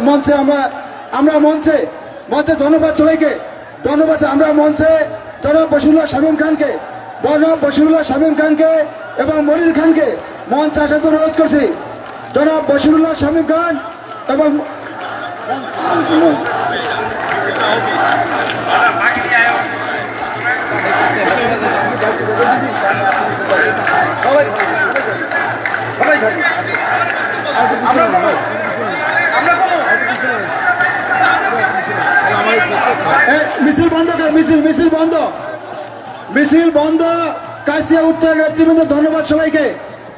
মঞ্চে আমরা আমরা মঞ্চে মঞ্চে ধন্যবাদ সবাইকে ধন্যবাদ আমরা মঞ্চে জনাব বসিরুল্লাহ শামীম খানকে জনাব বসিরুল্লাহ শামীম খানকে এবং মনির খানকে মঞ্চে আসার অনুরোধ করছি জনাব বসিরুল্লাহ শামীম খান এবং এ, মিছিল বন্ধ কর, মিছিল মিছিল বন্ধ। মিছিল বন্ধ। কাশিয়া উত্তর নেতৃবৃন্দ, ধন্যবাদ সবাইকে।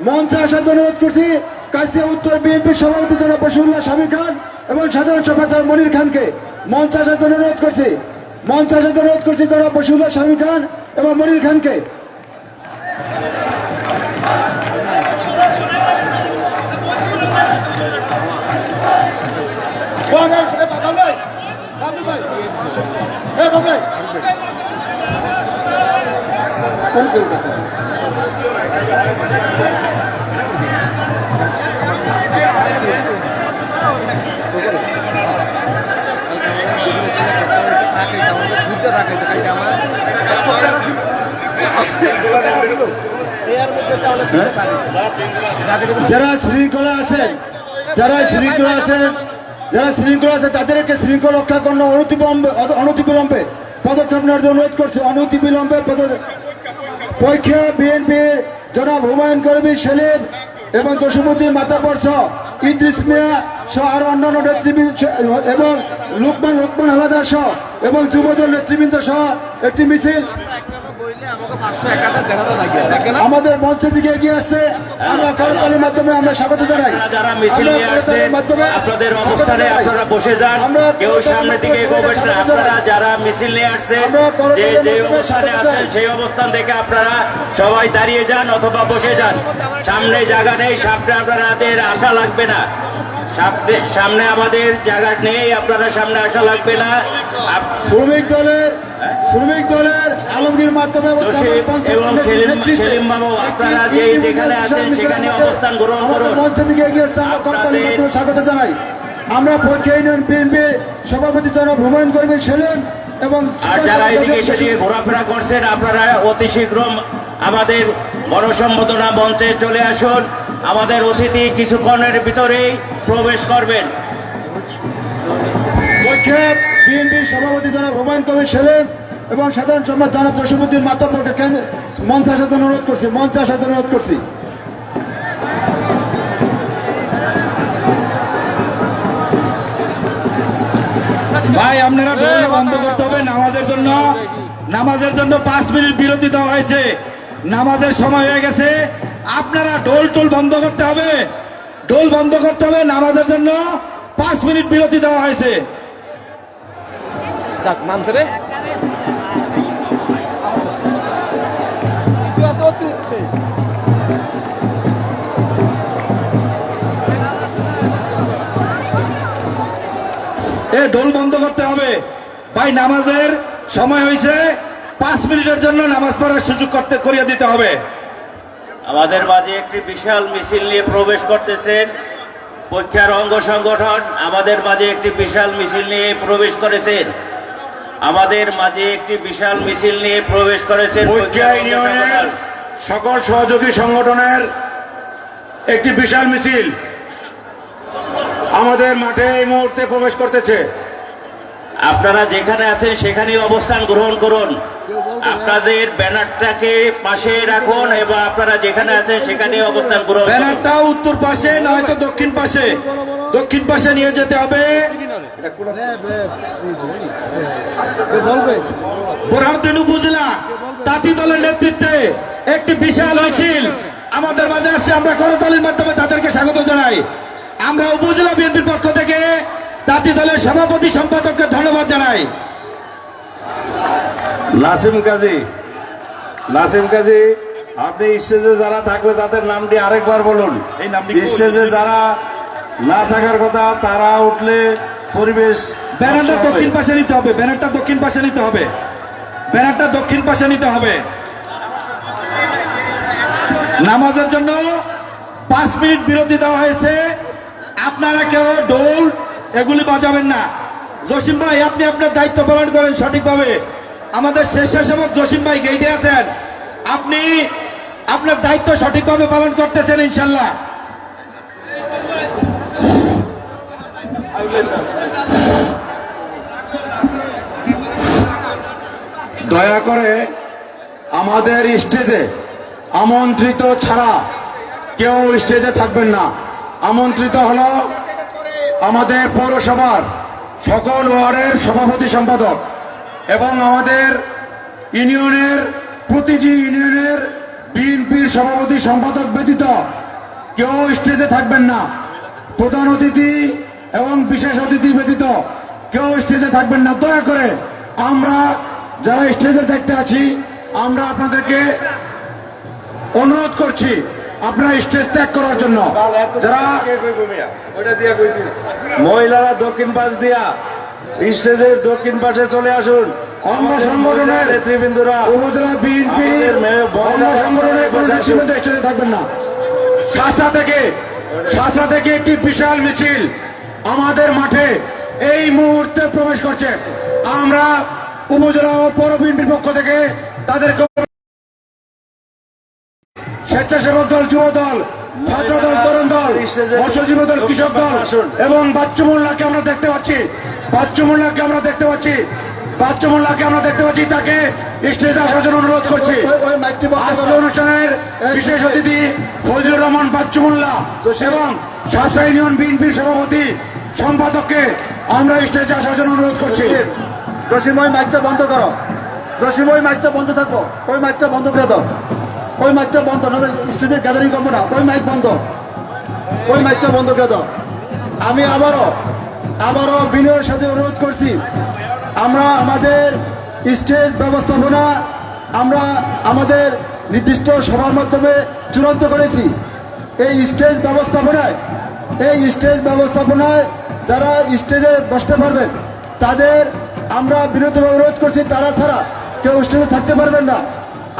মঞ্চে আসার অনুরোধ করছি, কাশিয়া উত্তর বিএনপির সভাপতি জনাব বসিউল্লাহ শামীম খান এবং সাধারণ সম্পাদক মনির খানকে। মঞ্চে আসার অনুরোধ করছি, মঞ্চে আসার অনুরোধ করছি জনাব বসিউল্লাহ শামীম খান এবং মনির খানকে। কোন কেউ কথা যারা শৃঙ্খলা আছেন যারা শৃঙ্খলা আছেন যারা শৃঙ্খলা আছে, তাদেরকে শৃঙ্খলা রক্ষা করার অনতিবিলম্বে অনতিবিলম্বে পদক্ষেপ নেওয়ার জন্য অনুরোধ করছে। অনতিবিলম্বে পরীক্ষা বিএনপি জনাব হুমায়ুন করিম সেলিম এবং জসীমুদ্দিন মাতাবর সহ ইদ্রিস মিয়া সহ আরও অন্যান্য নেতৃবৃন্দ এবং লুকমান লুকমান হালাদার সহ এবং যুবদল নেতৃবৃন্দ সহ একটি মিছিল আমাদের মঞ্চের দিকে এগিয়ে আসছে। আমরা করতালির মাধ্যমে আমরা স্বাগত জানাই। যারা মিছিল নিয়ে মাধ্যমে আপনাদের অবস্থানে আপনারা বসে যান। কেউ সামনের দিকে এগোবেন না। আপনারা যারা মিছিল নিয়ে করতালির যে যে অবস্থানে আছেন সেই অবস্থান থেকে আপনারা সবাই দাঁড়িয়ে যান অথবা বসে যান। সামনে জায়গা নেই সামনে আপনাদের আশা লাগবে না। সামনে সামনে আমাদের জায়গা নেই আপনারা সামনে আশা লাগবে না। শ্রমিক দলের শ্রমিক দলের আলমগীর মাধ্যমে এবং জসিম জামাত পন্থী এবং কংগ্রেসের সেলিম- বাবু, আপনারা যে যেখানে আছেন সেখানে অবস্থান গ্রহণ করুন। মঞ্চের দিকে এগিয়ে আমরা করতালির আপনাদের- মাধ্যমে স্বাগত জানাই। আমরা পক্ষে ইউনিয়ন বিএনপি সভাপতি জনাব হুমায়ুন কর্মী ছিলেন এবং যারা এদিকে সেদিকে ঘোরাফেরা করছেন আপনারা অতি শীঘ্র আমাদের গণসম্বোধনা মঞ্চে চলে আসুন। আমাদের অতিথি কিছুক্ষণের ভিতরেই প্রবেশ করবেন। বিএনপি সভাপতি জনাব হুমায়ুন কবির সেলিম এবং সাধারণ সম্পাদক জনাব জসিমুদ্দিন মাতব্বরকে মঞ্চে আসার জন্য অনুরোধ করছি, মঞ্চে আসার জন্য অনুরোধ করছি। ভাই, আপনারা বন্ধ করতে হবে নামাজের জন্য। নামাজের জন্য পাঁচ মিনিট বিরতি দেওয়া হয়েছে। নামাজের সময় হয়ে গেছে। আপনারা ঢোল টোল বন্ধ করতে হবে। ঢোল বন্ধ করতে হবে নামাজের জন্য। পাঁচ মিনিট বিরতি দেওয়া হয়েছে। যাক নামতে রে। উঠছে। এ ঢোল বন্ধ করতে হবে। ভাই নামাজের সময় হয়েছে। পাঁচ মিনিটের জন্য নামাজ পড়ার সুযোগ করতে করিয়ে দিতে হবে। আমাদের মাঝে একটি বিশাল মিছিল নিয়ে প্রবেশ করতেছেন পরীক্ষার অঙ্গ সংগঠন। আমাদের মাঝে একটি বিশাল মিছিল নিয়ে প্রবেশ করেছেন। আমাদের মাঝে একটি বিশাল মিছিল নিয়ে প্রবেশ করেছেন। সকল সহযোগী সংগঠনের একটি বিশাল মিছিল আমাদের মাঠে এই মুহূর্তে প্রবেশ করতেছে। আপনারা যেখানে আছেন সেখানেই অবস্থান গ্রহণ করুন। আপনাদের ব্যানারটাকে পাশে রাখুন এবং আপনারা যেখানে আছেন সেখানেই অবস্থান গ্রহণ করুন। ব্যানারটা উত্তর পাশে নয়তো দক্ষিণ পাশে। দক্ষিণ পাশে নিয়ে যেতে হবে। বলবে? বোরহানুদ্দিন উপজেলা তাঁতি দলের নেতৃত্বে একটি বিশাল মিছিল আমাদের মাঝে আসছে। আমরা করতালির মাধ্যমে তাদেরকে স্বাগত জানাই। আমরা উপজেলা বিএনপির পক্ষ থেকে তাঁতি দলের সভাপতি সম্পাদককে ধন্যবাদ জানাই। নাসিম কাজী নাসিম কাজী আপনি স্টেজে যারা থাকবে তাদের নামটি আরেকবার বলুন। এই নামটি স্টেজে যারা না থাকার কথা তারা উঠলে পরিবেশ ব্যানারটা দক্ষিণ পাশে নিতে হবে ব্যানারটা দক্ষিণ পাশে নিতে হবে। ব্যানারটা দক্ষিণ পাশে নিতে হবে। নামাজের জন্য পাঁচ মিনিট বিরতি দেওয়া হয়েছে। আপনারা কেউ ডোল এগুলি বাজাবেন না। জসিম ভাই আপনি আপনার দায়িত্ব পালন করেন সঠিকভাবে। আমাদের স্বেচ্ছাসেবক জসিম ভাই গেইটে আছেন। আপনি আপনার দায়িত্ব সঠিকভাবে পালন করতেছেন ইনশাল্লাহ। দয়া করে আমাদের স্টেজে আমন্ত্রিত ছাড়া কেউ স্টেজে থাকবেন না। আমন্ত্রিত হল আমাদের পৌরসভার সকল ওয়ার্ডের সভাপতি সম্পাদক এবং আমাদের ইউনিয়নের প্রতিটি ইউনিয়নের বিএনপির সভাপতি সম্পাদক ব্যতীত কেউ স্টেজে থাকবেন না। প্রধান অতিথি এবং বিশেষ অতিথি ব্যতীত কেউ স্টেজে থাকবেন না। দয়া করে আমরা যারা স্টেজে দেখতে আছি আমরা আপনাদেরকে অনুরোধ করছি আপনারা স্টেজ ত্যাগ করার জন্য। যারা মহিলারা দক্ষিণ পাশ দিয়া স্টেজের দক্ষিণ পাশে চলে আসুন। অঙ্গ সংগঠনের মহিলা নেতৃবৃন্দরা উপজেলা বিএনপি অঙ্গ মহিলা সংগঠনের কোনো নেতৃবৃন্দ স্টেজে থাকবেন না। শাসা থেকে শাসা থেকে একটি বিশাল মিছিল আমাদের মাঠে এই মুহূর্তে প্রবেশ করছে। আমরা উপজেলা ও পৌর বিএনপির পক্ষ থেকে তাদেরকে স্বেচ্ছাসেবক দল যুব দল ছাত্র দল তরুণ দল মৎস্যজীবী দল কৃষক দল এবং বাচ্চু মোল্লাকে আমরা দেখতে পাচ্ছি। বাচ্চু মোল্লাকে আমরা দেখতে পাচ্ছি। বাচ্চু মোল্লাকে আমরা দেখতে পাচ্ছি তাকে স্টেজে আসার জন্য অনুরোধ করছি। আজকে অনুষ্ঠানের বিশেষ অতিথি ফজলুর রহমান বাচ্চু মোল্লা এবং শাসা ইউনিয়ন বিএনপির সভাপতি সম্পাদককে আমরা স্টেজে আসার জন্য অনুরোধ করছি। জসিম ওই মাইকটা বন্ধ করো। জসিম ওই মাইকটা বন্ধ থাকো। ওই মাইকটা বন্ধ করে দাও। ওই মাইকটা বন্ধ না স্টেজে গ্যাদারিং করব না। ওই মাইক বন্ধ। ওই মাইকটা বন্ধ করে দাও। আমি আবারও আবারও বিনয়ের সাথে অনুরোধ করছি। আমরা আমাদের স্টেজ ব্যবস্থাপনা, আমরা আমাদের নির্দিষ্ট সভার মাধ্যমে চূড়ান্ত করেছি। এই স্টেজ ব্যবস্থাপনায়, এই স্টেজ ব্যবস্থাপনায় যারা স্টেজে বসতে পারবেন, তাদের আমরা বিরোধীভাবে অনুরোধ করছি তারা ছাড়া। কেউ স্টেজে থাকতে পারবেন না।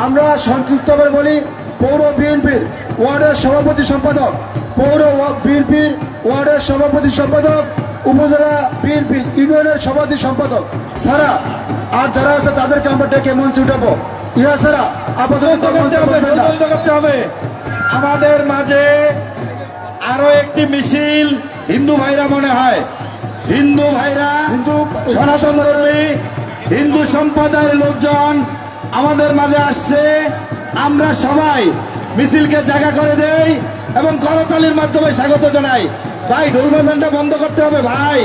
আমরা সংক্ষিপ্তভাবে বলি পৌর বিএনপির ওয়ার্ডের সভাপতি সম্পাদক পৌর বিএনপির ওয়ার্ডের সভাপতি সম্পাদক উপজেলা বিএনপি ইউনিয়নের সভাপতি সম্পাদক। ছাড়া আর যারা আছে তাদেরকে আমরা ডেকে মঞ্চে উঠাবো। ইহা ছাড়া আপাতত আমাদের মাঝে আরও একটি মিছিল হিন্দু ভাইরা মনে হয়। হিন্দু ভাইরা হিন্দু সনাতন ধর্মী হিন্দু সম্প্রদায়ের লোকজন আমাদের মাঝে আসছে। আমরা সবাই মিছিলকে জায়গা করে দেই এবং করতালির মাধ্যমে স্বাগত জানাই। ভাই ঢোলবাজানটা বন্ধ করতে হবে ভাই।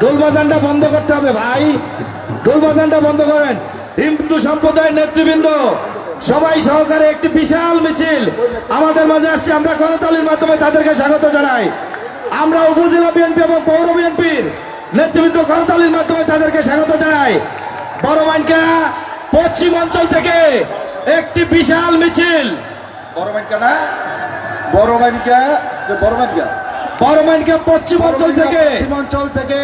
ঢোলবাজানটা বন্ধ করতে হবে ভাই। ঢোলবাজানটা বন্ধ করেন। হিন্দু সম্প্রদায়ের নেতৃবৃন্দ সবাই সহকারে একটি বিশাল মিছিল আমাদের মাঝে আসছে। আমরা করতালির মাধ্যমে তাদেরকে স্বাগত জানাই। আমরা উপজেলা বিএনপি এবং পৌর বিএনপির নেতৃবৃন্দ করতালির মাধ্যমে তাদেরকে স্বাগত জানাই। বড় মাইনকা পশ্চিম অঞ্চল থেকে একটি বিশাল মিছিল। বড় মাইনকা না? বড় মাইনিকা বড় মাইনিকা? বড় মাইনকা পশ্চিম অঞ্চল থেকে। পশ্চিমাঞ্চল থেকে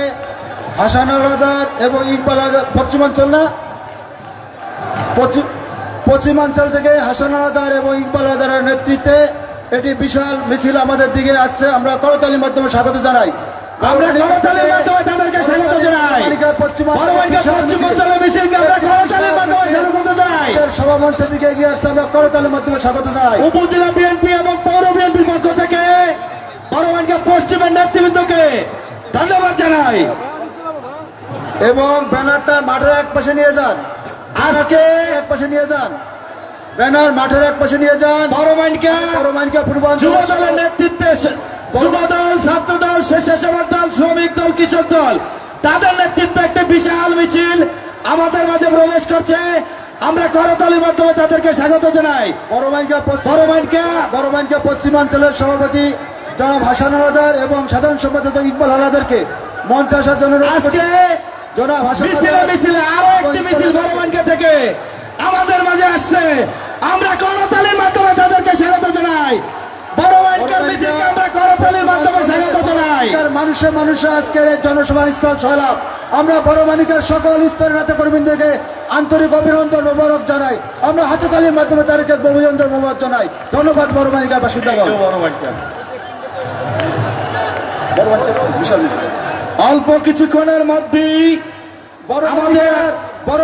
হাসান আলাদার এবং ইকবাল আজাদ পশ্চিমাঞ্চল না? পশ্চিম পশ্চিমাঞ্চল থেকে হাসান আলাদার এবং ইকবাল আজারের নেতৃত্বে এটি বিশাল মিছিল আমাদের দিকে আসছে। আমরা করতালির মাধ্যমে স্বাগত জানাই। আমরা করতালির মাধ্যমে তাদেরকে স্বাগত জানাই। দিকে এগিয়ে আসছে। আমরা করতালির মাধ্যমে স্বাগত জানাই। উপজেলা বিএনপি এবং পৌর বিএনপির পক্ষ থেকে পশ্চিমের নেতৃবৃন্দকে ধন্যবাদ জানাই। এবং ব্যানারটা মাঠের এক পাশে নিয়ে যান। আজকে এক পাশে নিয়ে যান। ব্যানার মাঠের এক পাশে নিয়ে যান। বড় মাইনকা বড় মাইনকা যুব পূর্বাঞ্চল। দলের নেতৃত্বে যুব দল ছাত্র দল স্বেচ্ছাসেবক দল শ্রমিক দল কৃষক দল। তাদের নেতৃত্বে একটা বিশাল মিছিল আমাদের মাঝে প্রবেশ করছে। আমরা করতালির মাধ্যমে তাদেরকে স্বাগত জানাই। বড় মাইনকা পশ্চিম বড় মাইনকা বড় মাইনকা পশ্চিমাঞ্চলের সভাপতি জনাব হাসান হালাদার এবং সাধারণ সম্পাদক ইকবাল হালাদারকে মঞ্চে আসার জন্য আজকে জনাব হাসান মিছিলে মিছিলে আরও একটি মিছিল বড় মাইনকা থেকে। আমাদের মাঝে আসছে। আমরা করতালির মাধ্যমে তাদেরকে স্বাগত জানাই। বড় আমরা করতালির মাধ্যমে স্বাগত জানাই। মানুষে মানুষে আজকের এই জনসভা স্থল ছয়লাভ। আমরা বড় মানিকার সকল স্তরের নেতা কর্মীদেরকে আন্তরিক অভিনন্দন মোবারক জানাই। আমরা হাতে তালির মাধ্যমে তাদেরকে অভিনন্দন মোবারক জানাই। ধন্যবাদ বড় মানিকার মিছিল। অল্প কিছুক্ষণের মধ্যেই বড় আমাদের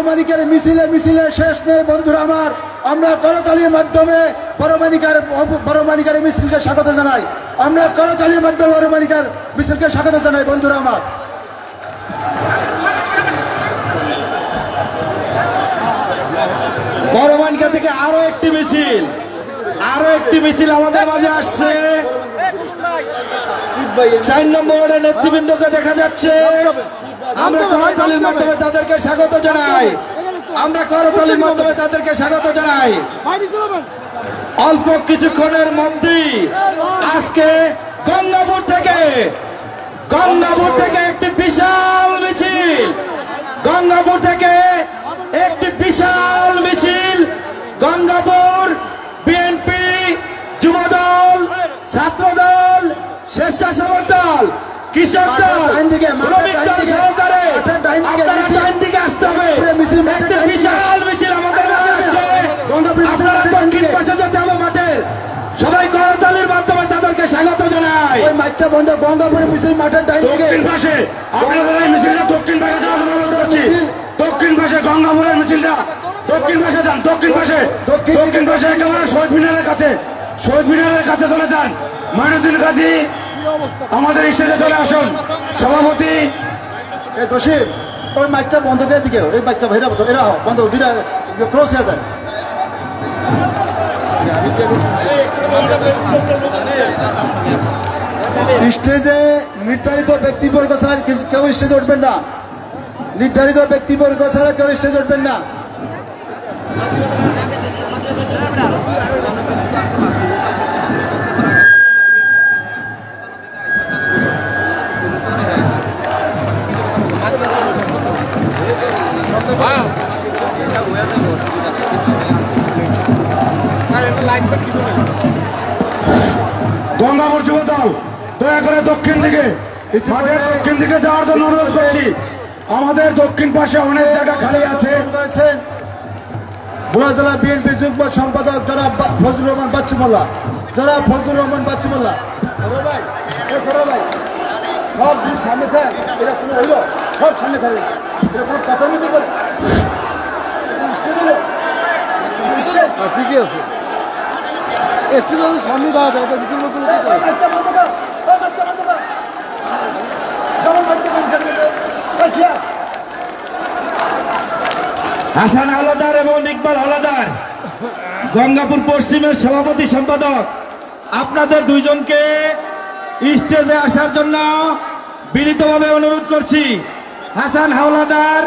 মালিকের মিছিলে মিছিলে শেষ নেই, বন্ধুরা আমার। আমরা করতালির মাধ্যমে বড় মালিকের মিছিলকে স্বাগত জানাই। আমরা করতালির মাধ্যমে বড় মালিকের মিছিলকে স্বাগত জানাই, বন্ধুরা আমার। বড়মানিকা থেকে আরও একটি মিছিল, আরও একটি মিছিল আমাদের মাঝে আসছে। চার নম্বর নেতৃবৃন্দকে দেখা যাচ্ছে। আমরা করতালির মাধ্যমে তাদেরকে স্বাগত জানাই। আমরা করতালির মাধ্যমে তাদেরকে স্বাগত জানাই। অল্প কিছুক্ষণের মধ্যেই আজকে গঙ্গাপুর থেকে গঙ্গাপুর থেকে একটি বিশাল মিছিল গঙ্গাপুর থেকে একটি বিশাল মিছিল গঙ্গাপুর বিএনপি যুবদল ছাত্রদল স্বেচ্ছাসেবক দল কৃষক দল মাঠের ডাইন দিকে, মাঠের শ্রমিক ডাইন দিকে, সহকারে আপনারা ডাইন দিকে আসতে হবে। একটি। বিশাল মিছিল আমাদের মাঝে আসছে। গঙ্গাপুর আপনারা দক্ষিণ পাশে যেতে হবে মাঠের। সবাই করতালির মাধ্যমে তাদেরকে স্বাগত জানাই। ওই মাইকটা বন্ধ গঙ্গাপুরের মিছিল মাঠের ডাইন দিকে। দক্ষিণ পাশে আপনাদের এই মিছিলটা দক্ষিণ পাশে যাওয়ার অনুরোধ করছি। দক্ষিণ পাশে গঙ্গাপুরের মিছিলটা। দক্ষিণ পাশে যান দক্ষিণ পাশে। দক্ষিণ দিকে। দক্ষিণ পাশে একেবারে শহীদ মিনারের কাছে শহীদ মিনারের কাছে চলে যান। মহিনুদ্দিন কাজী আমাদের স্টেজে চলে আসুন। সভাপতি। এ দোষী ওই মাইকটা বন্ধ করে দিকে ওই মাইকটা ভেরা এরা হও, বন্ধ দুইটা ক্লোজ হয়ে যায়। স্টেজে নির্ধারিত ব্যক্তিবর্গ ছাড়া কিছু- কেউ স্টেজে উঠবেন না। নির্ধারিত ব্যক্তিবর্গ ছাড়া কেউ স্টেজে উঠবেন না। আমাদের দক্ষিণ পাশে অনেক জায়গা খালি আছে। ভোলা জেলা বিএনপি যুগ্ম সম্পাদক জনাব বা- ফজলুর রহমান বাচ্চু মোল্লা জনাব ফজলুর রহমান বাচ্চু মোল্লা ভাই ভাই। সব জিনিস সামনে থাক এটা কোনো হইল। সব সামনে থাকবে এটা কোনো কথার মধ্যে করে স্টেজ হলো স্টেজ ঠিকই আছে। এসটি সামনে মতো হাসান হাওলাদার এবং ইকবাল হাওলাদার গঙ্গাপুর পশ্চিমের সভাপতি সম্পাদক। আপনাদের দুইজনকে স্টেজে আসার জন্য বিনীতভাবে অনুরোধ করছি। হাসান হাওলাদার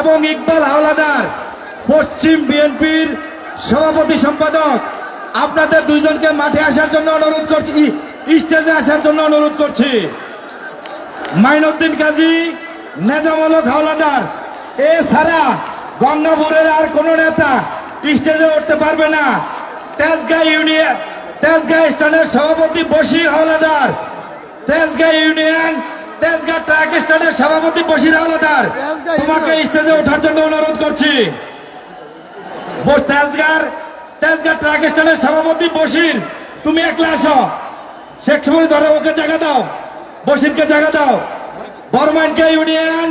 এবং ইকবাল হাওলাদার, পশ্চিম বিএনপির সভাপতি সম্পাদক। আপনাদের দুইজনকে মাঠে আসার জন্য অনুরোধ করছি স্টেজে আসার জন্য অনুরোধ করছি। মাইনুদ্দিন কাজী নেজামলক হাওলাদার, এ গঙ্গাপুরের আর কোন নেতা স্টেজে উঠতে পারবে না। তেজগাঁ ইউনিয়ন তেজগাঁ স্ট্যান্ডের সভাপতি বশির হাওলাদার। তেজগাঁ ইউনিয়ন তেজগাঁ ট্রাক স্ট্যান্ডের সভাপতি বশির হাওলাদার। তোমাকে স্টেজে ওঠার জন্য অনুরোধ করছি। তেজগাঁর তেজগাঁ ট্রাক স্ট্যান্ডের সভাপতি বশির তুমি একলা আসো। শেখ সময় ধরে ওকে জায়গা দাও। বসিরকে জায়গা দাও। বর্মানকে ইউনিয়ন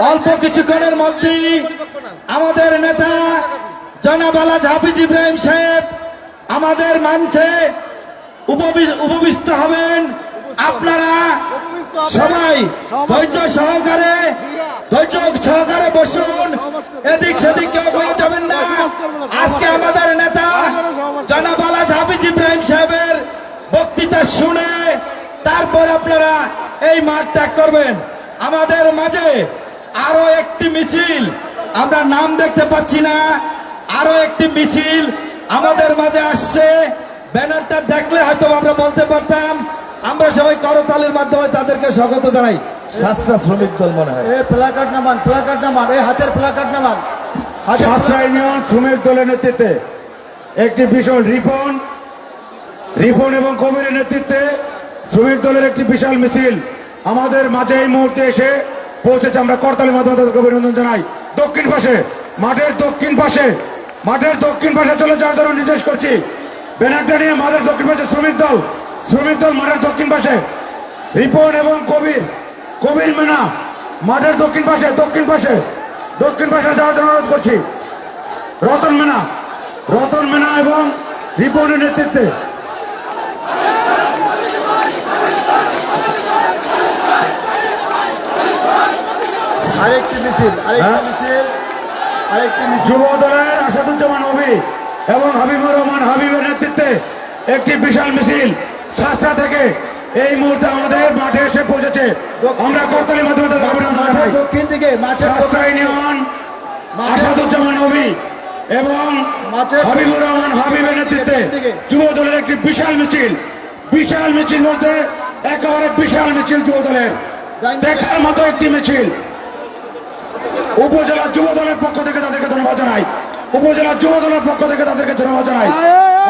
অল্প কিছুক্ষণের মধ্যেই আমাদের নেতা জনাব আলাজ হাফিজ ইব্রাহিম সাহেব আমাদের উপবি- উপবিষ্ট হবেন। আপনারা সবাই ধৈর্য সহকারে ধৈর্য সহকারে বসুন। এদিক সেদিক কেউ কোনো যাবেন না। আজকে আমাদের নেতা জনাব আলাজ হাফিজ ইব্রাহিম সাহেবের বক্তৃতা শুনে তারপর আপনারা এই মাঠ ত্যাগ করবেন। আমাদের মাঝে আরও একটি মিছিল। আমরা নাম দেখতে পাচ্ছি না। আরও একটি মিছিল আমাদের মাঝে আসছে। ব্যানারটা দেখলে হয়তো আমরা বলতে পারতাম। আমরা সবাই করতালির মাধ্যমে তাদেরকে স্বাগত জানাই। সাতটা শ্রমিক দল মনে হয়। প্লাকার্ড নামান প্লাকার্ড নামান এই হাতের প্লাকার্ড নামান। সাতটা ইউনিয়ন শ্রমিক দলের নেতৃত্বে। একটি বিশাল রিপন রিপন এবং কবিরের নেতৃত্বে শ্রমিক দলের একটি বিশাল মিছিল। আমাদের মাঝে এই মুহূর্তে এসে পৌঁছেছে আমরা করতালির মাধ্যমে তাদেরকে অভিনন্দন জানাই। দক্ষিণ পাশে, মাঠের দক্ষিণ পাশে, মাঠের দক্ষিণ পাশে চলে যাওয়ার জন্য নির্দেশ করছি। ব্যানারটা নিয়ে মাঠের দক্ষিণ পাশে শ্রমিক দল শ্রমিক দল মাঠের দক্ষিণ পাশে। রিপন এবং কবির কবির মেনা, মাঠের দক্ষিণ পাশে দক্ষিণ পাশে দক্ষিণ পাশে যাওয়ার জন্য অনুরোধ করছি। রতন মেনা রতন মেনা এবং রিপনের নেতৃত্বে। আরেকটি মিছিল আরেকটি হ্যাঁ? মিছিল আরেকটি মিছিল। যুব দলের আসাদুজ্জামান হবি এবং হাবিবুর রহমান হাবিবের নেতৃত্বে একটি বিশাল মিছিল শাস্ত্রা থেকে এই মুহূর্তে আমাদের মাঠে এসে পৌঁছেছে। আমরা করতালির মাধ্যমে দক্ষিণ দক্ষিণ- ইউনিয়ন আসাদুজ্জামান হবি এবং হাবিবুর রহমান হাবিবের নেতৃত্বে যুব দলের একটি বিশাল মিছিল। বিশাল মিছিল বলতে একেবারে বিশাল মিছিল যুব দলের দেখার মতো একটি মিছিল। উপজেলা যুব দলের পক্ষ থেকে তাদেরকে ধন্যবাদ জানাই। উপজেলা যুব দলের পক্ষ থেকে তাদেরকে ধন্যবাদ জানাই।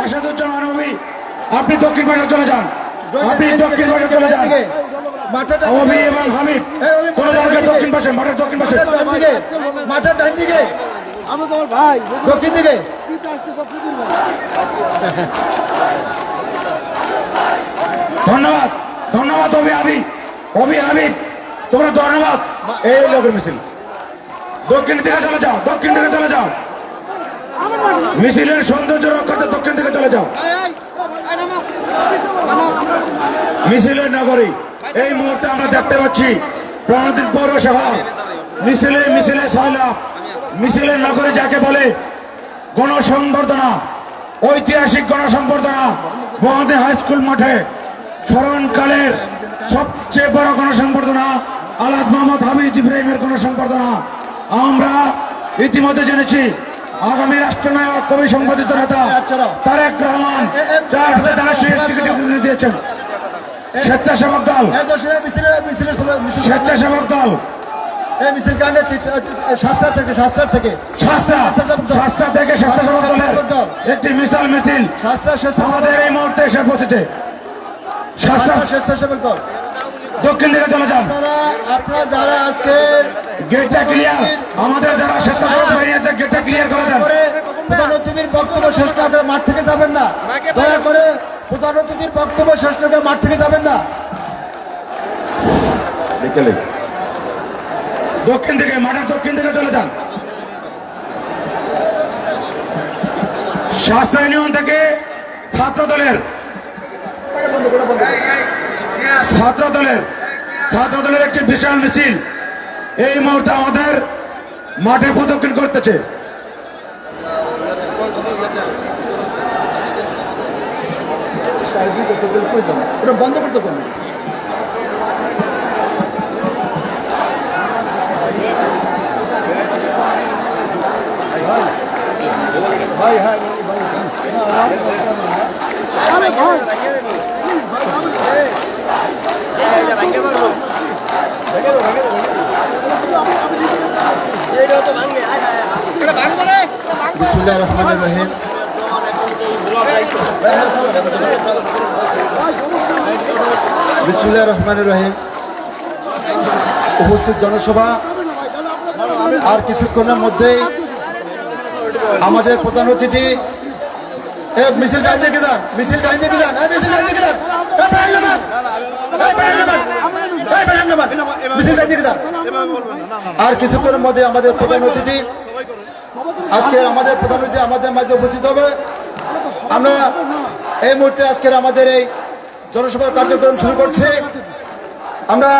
আসাদুজ্জামান আপনি দক্ষিণ পাশে চলে যান। আপনি দক্ষিণ পাশে চলে যান। এবং হামিদ আগে দক্ষিণ পাশে মাঠের দক্ষিণ পাশে। মাঠের ডান দিকে। মাঠের ডান দিকে। আমি তোমার ভাই দক্ষিণ দিকে। ধন্যবাদ। ধন্যবাদ অভি আবি। অভি হামিদ তোমরা ধন্যবাদ। এই লোকের মিছিল। দক্ষিণ দিকে চলে যাও, দক্ষিণ দিকে চলে যাও। মিছিলের সৌন্দর্য রক্ষার্থে দক্ষিণ দিকে চলে যাও। মিছিলের নগরী এই মুহূর্তে আমরা দেখতে পাচ্ছি প্রাণদিন পৌরসভা। মিছিলে মিছিলে সয়লাভ মিছিলের নগরী যাকে বলে গণসংবর্ধনা, ঐতিহাসিক গণসংবর্ধনা বহাদে হাই স্কুল মাঠে স্মরণকালের সবচেয়ে বড় গণসংবর্ধনা, আলাদ মোহাম্মদ হামিদ ইব্রাহিমের গণসংবর্ধনা। আমরা ইতিমধ্যে জেনেছি আগামী রাষ্ট্রনায়ক কবি সংবাদিত নেতা তারেক রহমান যার হাতে তারা সেই টিকিট দিয়েছেন। স্বেচ্ছাসেবক দল। স্বেচ্ছাসেবক দল। এই মিছিল কাণ্ডে শাস্ত্রা থেকে শাস্ত্রার থেকে। শাস্তা শাস্তা থেকে স্বেচ্ছাসেবক দলের একটি মিসাল মিছিল। আমাদের এই মুহূর্তে এসে পৌঁছেছে স্বেচ্ছাসেবক দল। দক্ষিণ দিকে চলে যান। আপনারা আপনারা যারা আজকে গেটটা ক্লিয়ার আমাদের যারা স্বেচ্ছাসেবক বাহিনী আছে গেটটা ক্লিয়ার করে দেন। প্রধান অতিথির বক্তব্য শেষ না করে মাঠ থেকে যাবেন না। দয়া করে প্রধান অতিথির বক্তব্য শেষ না করে মাঠ থেকে যাবেন না। বিকেলে। দক্ষিণ দিকে মাঠের দক্ষিণ দিকে চলে যান। শাস্ত্র ইউনিয়ন থেকে ছাত্র দলের ছাত্র দলের ছাত্র দলের একটি বিশাল মিছিল। এই মুহূর্তে আমাদের মাঠে প্রদক্ষিণ করতেছে ওটা বন্ধ করতে ভাই হ্যাঁ ভাই বিসমুল্লাহ রহমান রহিম। বিসমুল্লাহ রহমান রহিম। উপস্থিত জনসভা আর কিছুক্ষণের মধ্যেই আমাদের প্রধান অতিথি। মিছিল টাইম দেখে যান, মিছিল টাইম দেখে যান মিছিল টাইম দেখে যান। আর কিছুক্ষণের মধ্যে আমাদের প্রধান অতিথি, আজকে আমাদের প্রধান অতিথি আমাদের মাঝে উপস্থিত হবে। আমরা এই মুহূর্তে আজকের আমাদের এই জনসভার কার্যক্রম শুরু করছি। আমরা